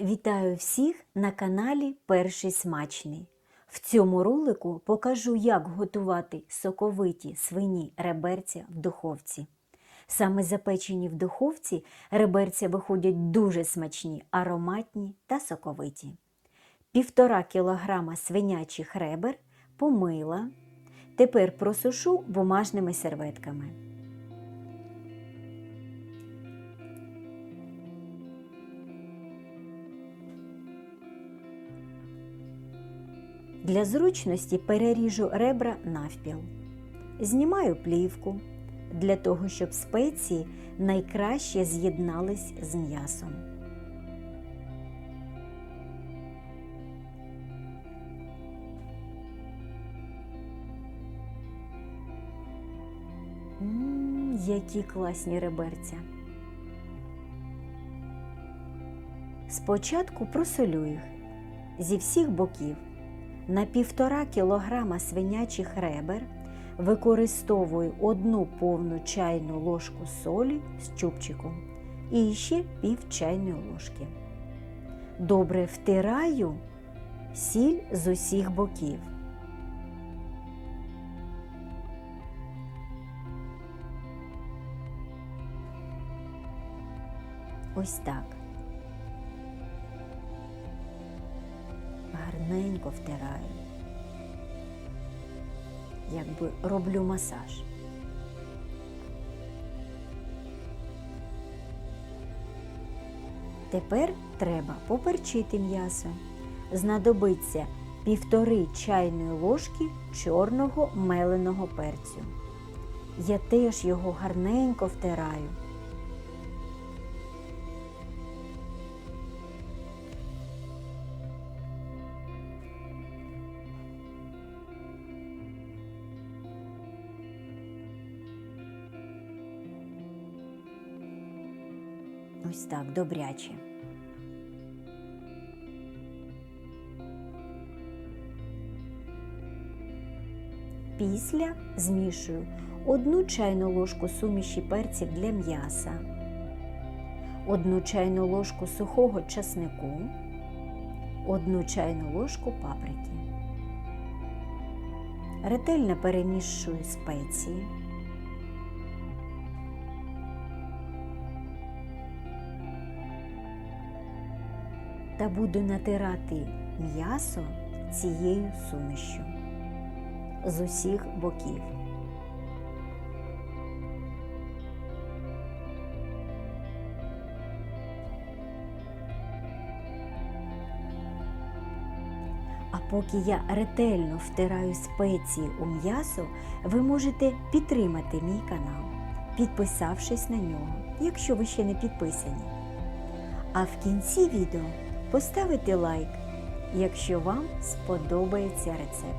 Вітаю всіх на каналі Перший Смачний. В цьому ролику покажу, як готувати соковиті свині реберця в духовці. Саме запечені в духовці реберця виходять дуже смачні, ароматні та соковиті. Півтора кілограма свинячих ребер помила. Тепер просушу бумажними серветками. Для зручності переріжу ребра навпіл. Знімаю плівку для того, щоб спеції найкраще з'єднались з м'ясом. Які класні реберця. Спочатку просолю їх зі всіх боків. На півтора кілограма свинячих ребер використовую одну повну чайну ложку солі з чубчиком і ще пів чайної ложки. Добре втираю сіль з усіх боків. Ось так. Гарненько втираю, якби роблю масаж. Тепер треба поперчити м'ясо. Знадобиться півтори чайної ложки чорного меленого перцю. Я теж його гарненько втираю. Ось так добряче. Після змішую одну чайну ложку суміші перців для м'яса, одну чайну ложку сухого часнику, одну чайну ложку паприки. Ретельно перемішую спеції. Та буду натирати м'ясо цією сумішю з усіх боків. А поки я ретельно втираю спеції у м'ясо, ви можете підтримати мій канал, підписавшись на нього, якщо ви ще не підписані. А в кінці відео поставити лайк, якщо вам сподобається рецепт.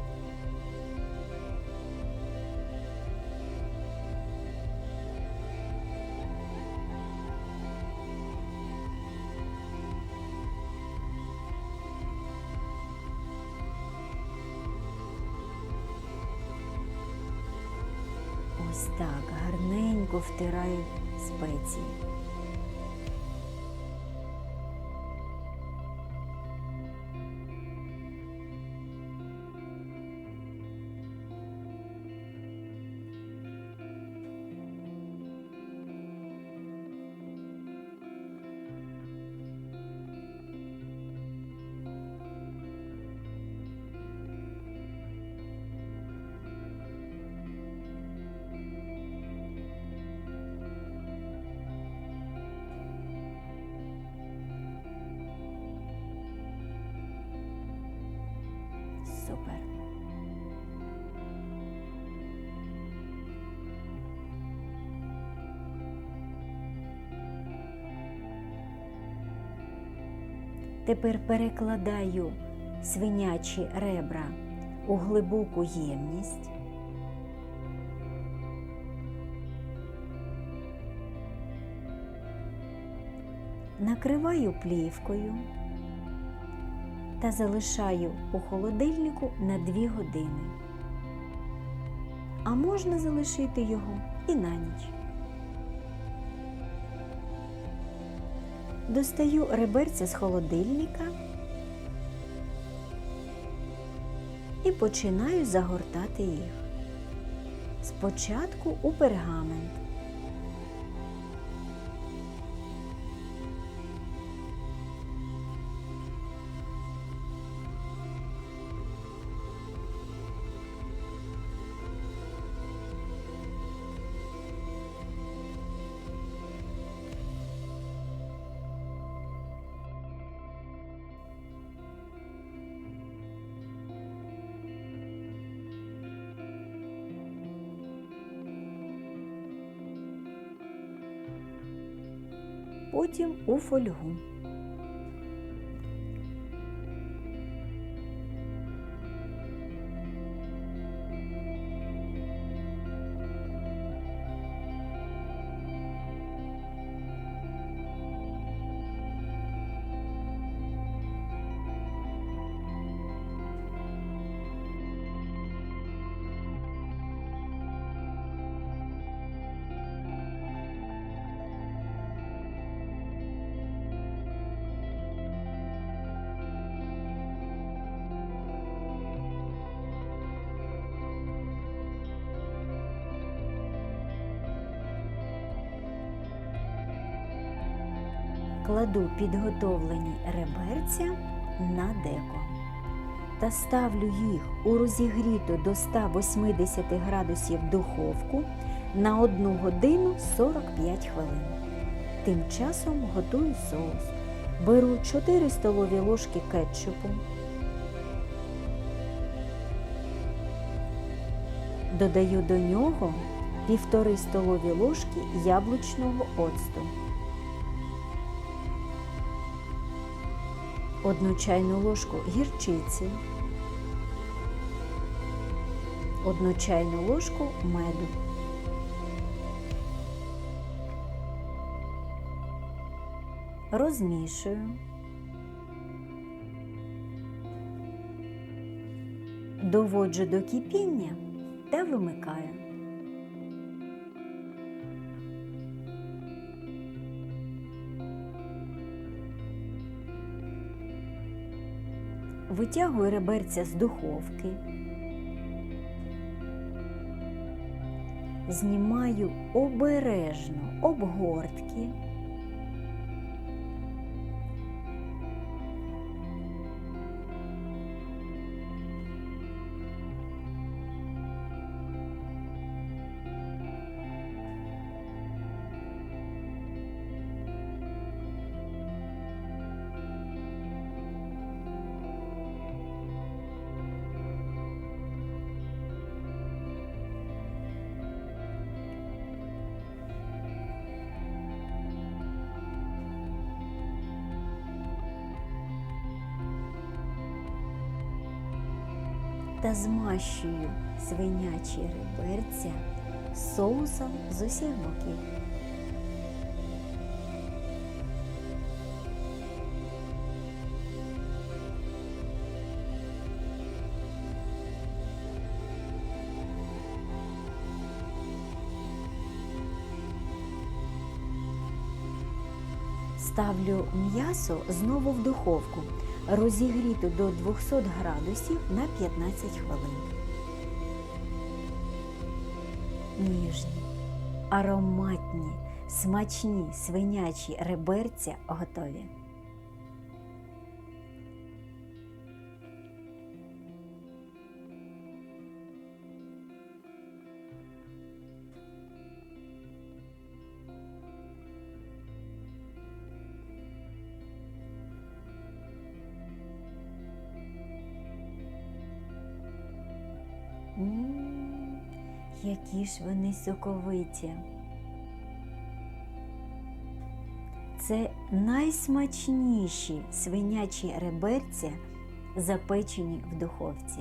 Ось так гарненько втираю спеції. Тепер перекладаю свинячі ребра у глибоку ємність. Накриваю плівкою та залишаю у холодильнику на 2 години. А можна залишити його і на ніч. Достаю реберця з холодильника і починаю загортати їх. Спочатку у пергамент. Потім у фольгу. Кладу підготовлені реберця на деко та ставлю їх у розігріту до 180 градусів духовку на 1 годину 45 хвилин. Тим часом готую соус. Беру 4 столові ложки кетчупу, додаю до нього 1,5 столові ложки яблучного оцту. Одну чайну ложку гірчиці, одну чайну ложку меду. Розмішую. Доводжу до кипіння та вимикаю. Витягую реберця з духовки, знімаю обережно обгортки. Та змащую свинячі реберця соусом з усіх боків. Ставлю м'ясо знову в духовку, розігріту до 200 градусів на 15 хвилин. Ніжні, ароматні, смачні свинячі реберця готові. Які ж вони соковиті. Це найсмачніші свинячі реберця, запечені в духовці.